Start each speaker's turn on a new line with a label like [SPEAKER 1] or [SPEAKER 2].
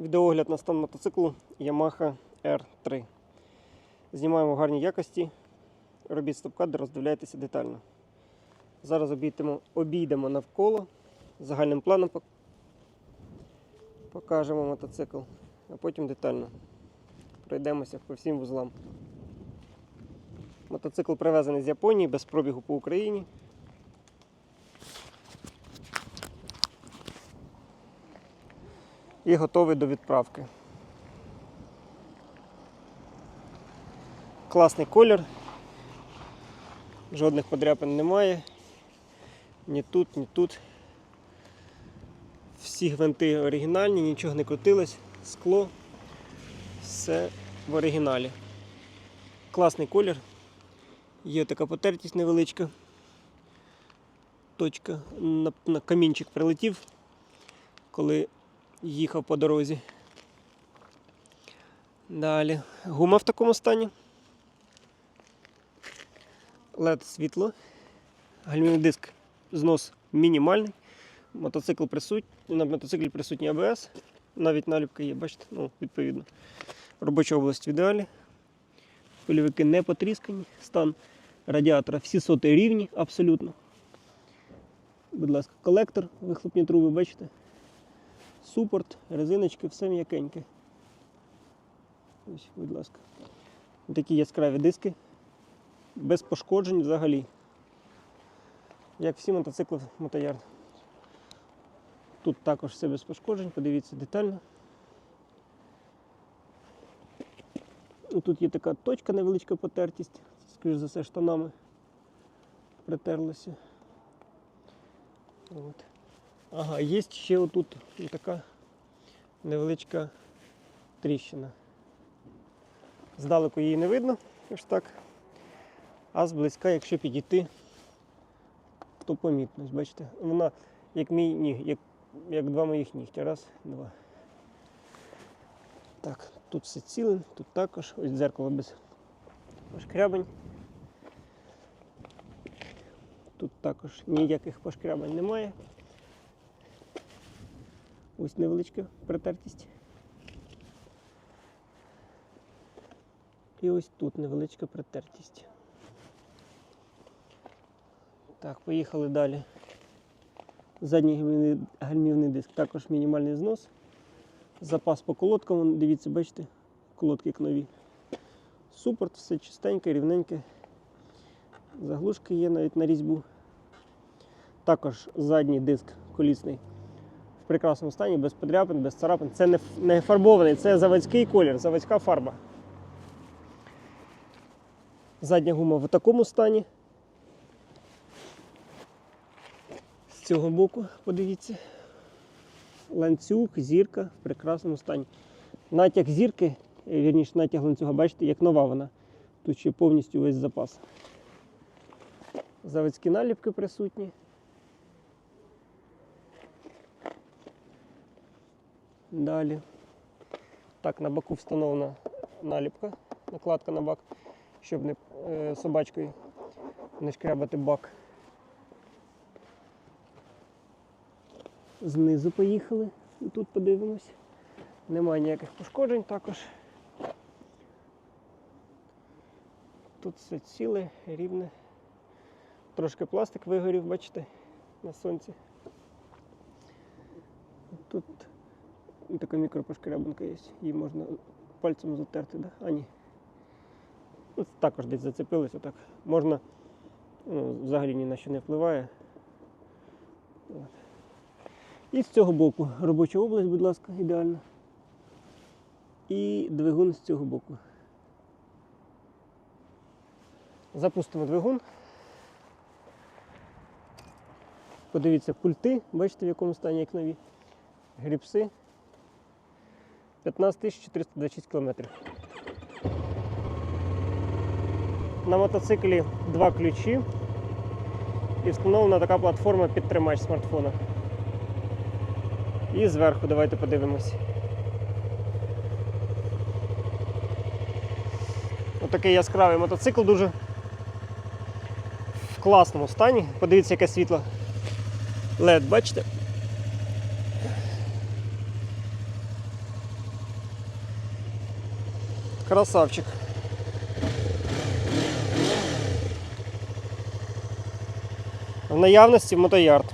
[SPEAKER 1] Відеогляд на стан мотоциклу Yamaha R3. Знімаємо в гарній якості. Робіть стоп-кадр, роздивляйтеся детально. Зараз обійдемо, обійдемо навколо. Загальним планом покажемо мотоцикл, а потім детально пройдемося по всім вузлам. Мотоцикл привезений з Японії без пробігу по Україні. І готовий до відправки. Класний колір. Жодних подряпин немає. Ні тут, ні тут. Всі гвинти оригінальні, нічого не крутилось, скло. Все в оригіналі. Класний колір. Є така потертість невеличка. Точка на, камінчик прилетів, коли їхав по дорозі. Далі. Гума в такому стані. LED світло. Гальмівний диск знос мінімальний. Мотоцикл присутній, на мотоциклі присутній АБС. Навіть наліпка є, бачите, ну, відповідно. Робоча область в ідеалі. Пильовики не потріскані. Стан радіатора всі соти рівні абсолютно. Будь ласка, колектор, вихлопні труби, бачите? Супорт, резиночки, все м'якеньке. Ось, будь ласка. Такі яскраві диски. Без пошкоджень взагалі. Як всі мотоцикли мотояр. Тут також все без пошкоджень, подивіться детально. Тут є така точка невеличка потертість, скоріш за все, штанами притерлося. От. Ага, є ще отут така невеличка тріщина. Здалеку її не видно, ось так. А зблизька, якщо підійти, то помітно. Бачите, вона як мій ніг, як, як два моїх нігтя. Раз, два. Так, тут все ціле, тут також. Ось дзеркало без пошкрябань. Тут також ніяких пошкрябань немає. Ось невеличка притертість. І ось тут невеличка притертість. Так, поїхали далі. Задній гальмівний, диск, також мінімальний знос. Запас по колодкам, дивіться, бачите, колодки нові. Супорт, все чистеньке, рівненьке. Заглушки є навіть на різьбу. Також задній диск колісний прекрасному стані, без подряпин, без царапин. Це не, не фарбований, це заводський колір, заводська фарба. Задня гума в такому стані. З цього боку, подивіться. Ланцюг, зірка в прекрасному стані. Натяг зірки, е, вірніше натяг ланцюга, бачите, як нова вона. Тут ще повністю весь запас. Заводські наліпки присутні. Далі. Так, на боку встановлена наліпка, накладка на бак, щоб не е, собачкою не шкрябати бак. Знизу поїхали. Тут подивимось. Немає ніяких пошкоджень також. Тут все ціле, рівне. Трошки пластик вигорів, бачите, на сонці. Тут і така мікропошкрябинка є. Її можна пальцем затерти, да? А ні. Також десь зацепилося так. Можна, ну, взагалі ні на що не впливає. От. І з цього боку робоча область, будь ласка, ідеальна. І двигун з цього боку. Запустимо двигун. Подивіться пульти, бачите в якому стані як нові. Гріпси. 15 426 км. На мотоциклі два ключі і встановлена така платформа підтримач смартфона. І зверху давайте подивимось. Отакий яскравий мотоцикл дуже в класному стані. Подивіться, яке світло LED, бачите? Красавчик. В наявності мотоярд.